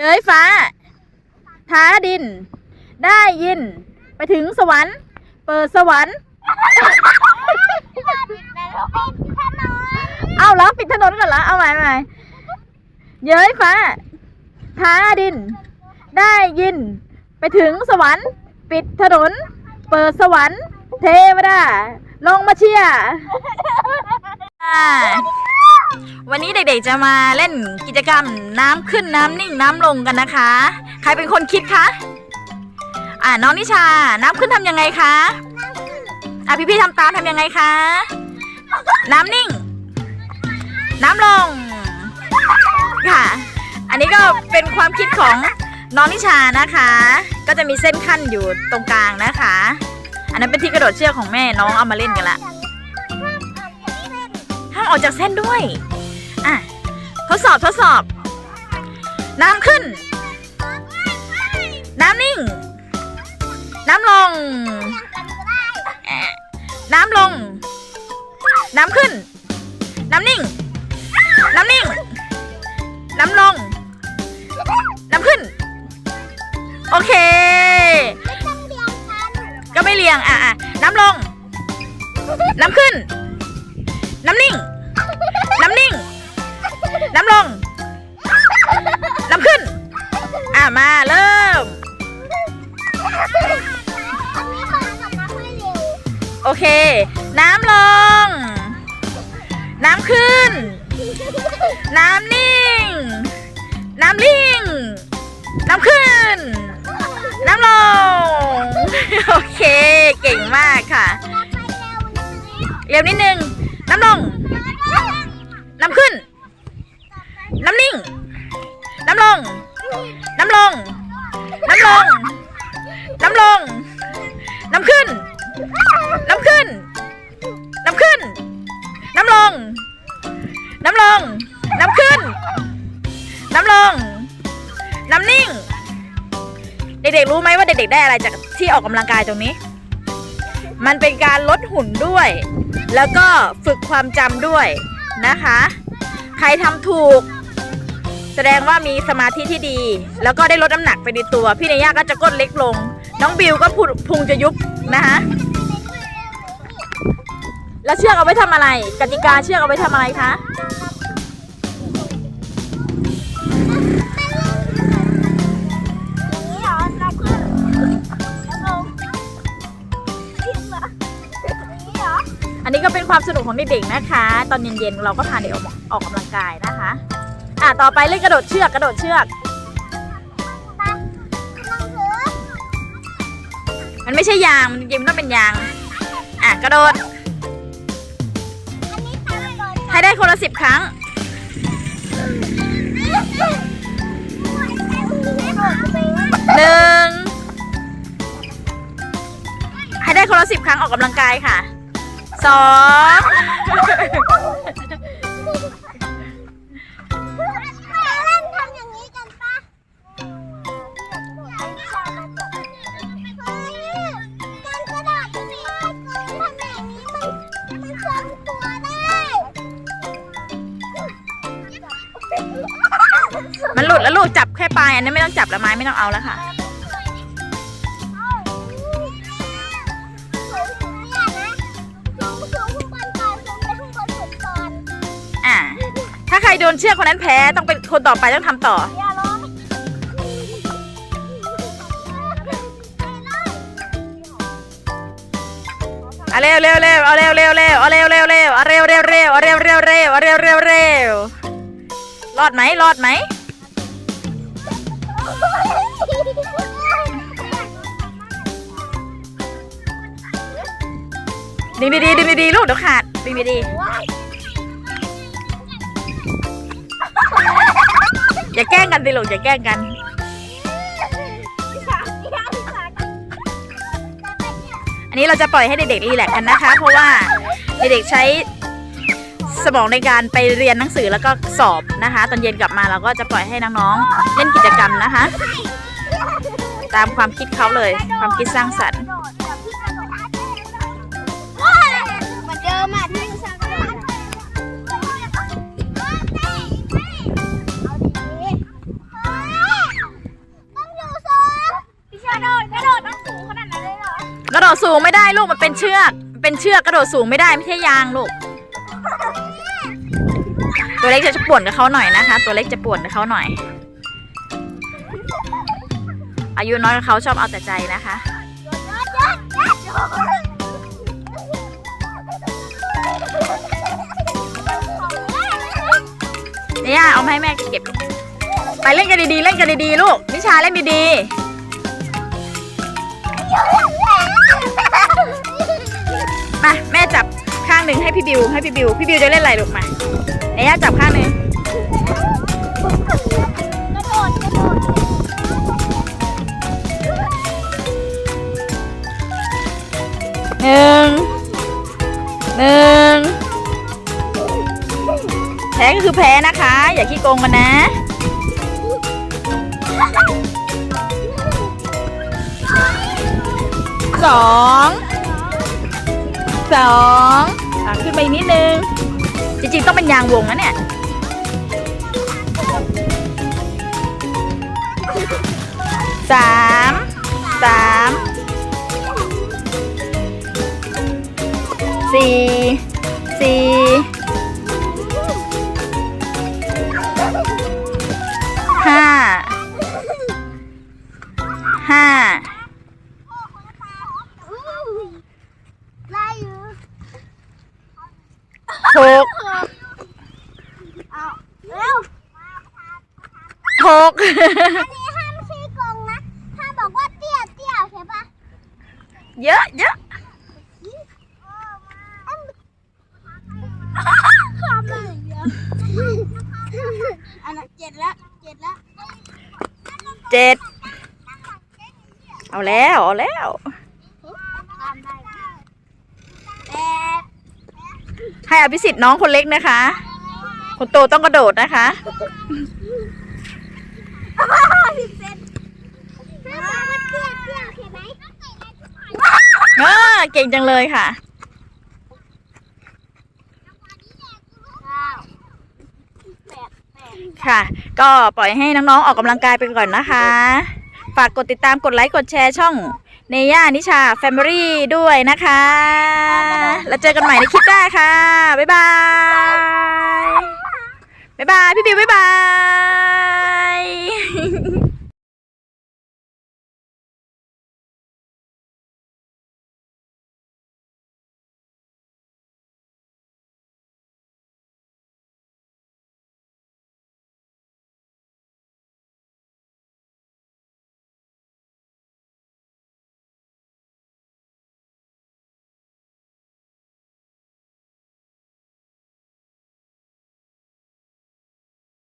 เย้ยฟ้า ท้าดิน ได้ยิน ไปถึงสวรรค์ เปิดสวรรค์ เอาแล้วปิดถนนก่อนละเอาใหม่ใหม่เย้ยฟ้า ท้าดิน ได้ยิน ไปถึงสวรรค์ ปิดถนน เปิดสวรรค์ เทวดาลงมาเชียร์อ่า วันนี้เด็กๆจะมาเล่นกิจกรรมน้ำขึ้นน้ำนิ่งน้ำลงกันนะคะ ใครเป็นคนคิดคะ อ่าน้องนิชา น้ำขึ้นทำยังไงคะ อะพี่ๆทำตามทำยังไงคะ น้ำนิ่ง น้ำลง ค่ะ อันนี้ก็เป็นความคิดของน้องนิชานะคะ ก็จะมีเส้นขั้นอยู่ตรงกลางนะคะ อันนั้นเป็นที่กระโดดเชือกของแม่น้องเอามาเล่นกันละ ออกจากเส้นด้วย อะ ทดสอบทดสอบ น้ำขึ้น น้ำนิ่ง น้ำลง น้ำลง น้ำขึ้น น้ำนิ่ง น้ำนิ่ง น้ำลง น้ำขึ้น โอเค ก็ไม่เรียง อะอะน้ำลง น้ำขึ้น น้ำนิ่ง น้ำนิ่ง น้ำลง น้ำขึ้น อะมาเริ่ม โอเค น้ำลง น้ำขึ้น น้ำนิ่ง น้ำลิ่ง น้ำขึ้น น้ำลง โอเค เก่งมากค่ะ เร็วนิดนึง น้ำลง น้ำขึ้น น้ำนิ่ง น้ำลง น้ำลง น้ำลง น้ำลง น้ำขึ้น น้ำขึ้น น้ำขึ้น น้ำลง น้ำลง น้ำขึ้น น้ำลง น้ำนิ่ง เด็กๆรู้ไหมว่าเด็กๆได้อะไรจากที่ออกกำลังกายตรงนี้ มันเป็นการลดหุ่นด้วย แล้วก็ฝึกความจำด้วย นะคะ ใครทำถูก แสดงว่ามีสมาธิที่ดี แล้วก็ได้ลดน้ำหนักไปในตัว พี่เนย่าก็จะก้นเล็กลง น้องบิวก็พุพุงจะยุบนะคะแล้วเชือกเอาไว้ทำอะไร กติกาเชือกเอาไว้ทำอะไรคะ อันนี้ก็เป็นความสนุกของเด็กๆนะคะ ตอนเย็นๆเราก็พาเด็กออกออกกำลังกายนะคะ อะต่อไปเล่นกระโดดเชือกกระโดดเชือก มันไม่ใช่ยางมันจริงๆมันต้องเป็นยาง อะกระโดดให้ได้คนละสิบครั้ง หนึ่ง ให้ได้คนละสิบครั้งออกกำลังกายค่ะ สองมันหลุดแล้วลูกจับแค่ปลายอันนี้ไม่ต้องจับแล้วไม้ไม่ต้องเอาแล้วค่ะ รโดนเชือกคนนั้นแพ้ต้องเป็นคนต่อไปต้องทำต่อเอาเร็วเร็วเร็วเอาเร็วเร็วเร็วเอาเร็วเร็วเร็วเอาเร็วเร็วเร็วเอาเร็วเร็วเร็วเอาเร็วเร็วเร็วรอดไหมรอดไหมดึงดีๆดึงดีๆลูกเดี๋ยวขาดดึงดีๆ อย่าแกล้งกันสิลูกอย่าแกล้งกัน อันนี้เราจะปล่อยให้เด็กๆรีแลกซ์กันนะคะ เพราะว่าเด็กๆใช้สมองในการไปเรียนหนังสือแล้วก็สอบนะคะ ตอนเย็นกลับมาเราก็จะปล่อยให้น้องๆเล่นกิจกรรมนะคะ ตามความคิดเขาเลย ความคิดสร้างสรรค์ ดดสูงไม่ได้ลูกมันเป็นเชือก เป็นเชือกกระโดดสูงไม่ได้ไม่ใช่ยางลูก ตัวเล็กจะปวนกับเขาหน่อยนะคะ ตัวเล็กจะปวนกับเขาหน่อย อายุน้อยกับเขาชอบเอาแต่ใจนะคะ เนี่ยเอามาให้แม่เก็บ ไปเล่นกันดีๆ เล่นกันดีๆ ลูก นิชาเล่นดีๆ มาแม่จับข้างหนึ่งให้พี่บิว ให้พี่บิว พี่บิวจะเล่นอะไรลูกมาเนี่ยจับข้างหนึ่งกระโดดกระโดดหนึ่งหนึ่งแพ้ก็คือแพ้นะคะ อย่าขี้โกงกันนะสอง สองอะขึ้นไปนิดนึง จริงๆต้องเป็นยางวงนะเนี่ย สามสามสี่สี่ เอาเร็วหกอันนี้ห้ามชี้กงนะ ห้ามบอกว่าเตี้ยเตี้ยใช่ปะเยอะเยอะขอบเลยเยอะอันนั้นเจ็ดแล้วเจ็ดแล้วเจ็ดเอาแล้วเอาแล้วตามได้แปดให้อภิสิทธิ์น้องคนเล็กนะคะ คนโตต้องกระโดดนะคะ เอกว่าเตี้ยเตี้ยใช่ไหมเอเก่งจังเลยค่ะ ค่ะ ก็ปล่อยให้น้องๆออกกำลังกายไปก่อนนะคะ ฝากกดติดตามกดไลค์กดแชร์ช่องเนย่านิชาแฟมิลี่ด้วยนะคะ แล้วเจอกันใหม่ในคลิปหน้าค่ะ บ๊ายบาย บ๊ายบาย